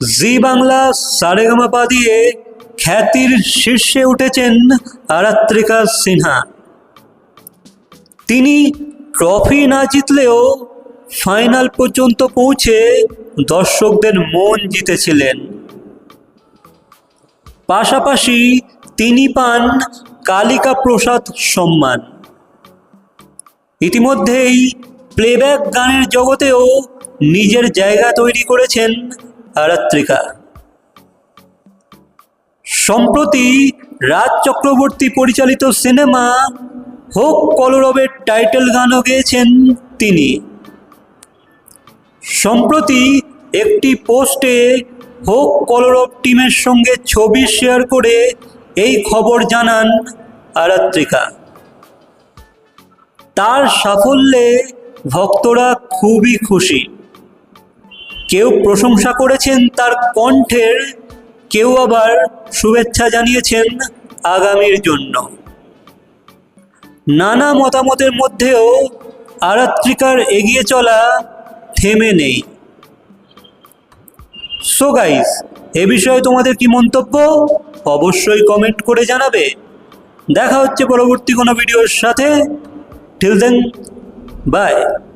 জি বাংলা সারেগামাপা দিয়ে খ্যাতির শীর্ষে উঠেছেন আরাত্রিকা সিনহা। তিনি ট্রফি না জিতলেও ফাইনাল পর্যন্ত পৌঁছে দর্শকদের মন জিতেছিলেন। পাশাপাশি তিনি পান কালিকা প্রসাদ সম্মান। ইতিমধ্যেই প্লেব্যাক গানের জগতেও নিজের জায়গা তৈরি করেছেন আরাত্রিকা সম্প্রতি রাজ চক্রবর্তী পরিচালিত সিনেমা হোক কলরবের টাইটেল গানও গেয়েছেন তিনি। সম্প্রতি একটি পোস্টে হোক কলরব টিমের সঙ্গে ছবি শেয়ার করে এই খবর জানান আরাত্রিকা তার সাফল্যে ভক্তরা খুবই খুশি। কেউ প্রশংসা করেছেন তার কণ্ঠের, কেউ আবার শুভেচ্ছা জানিয়েছেন আগামীর জন্য। নানা মতামতের মধ্যেও আরাত্রিকার এগিয়ে চলা থেমে নেই। সো গাইস এ বিষয়ে তোমাদের কি মন্তব্য? অবশ্যই কমেন্ট করে জানাবে। দেখা হচ্ছে পরবর্তী কোনো ভিডিওর সাথে। Till then by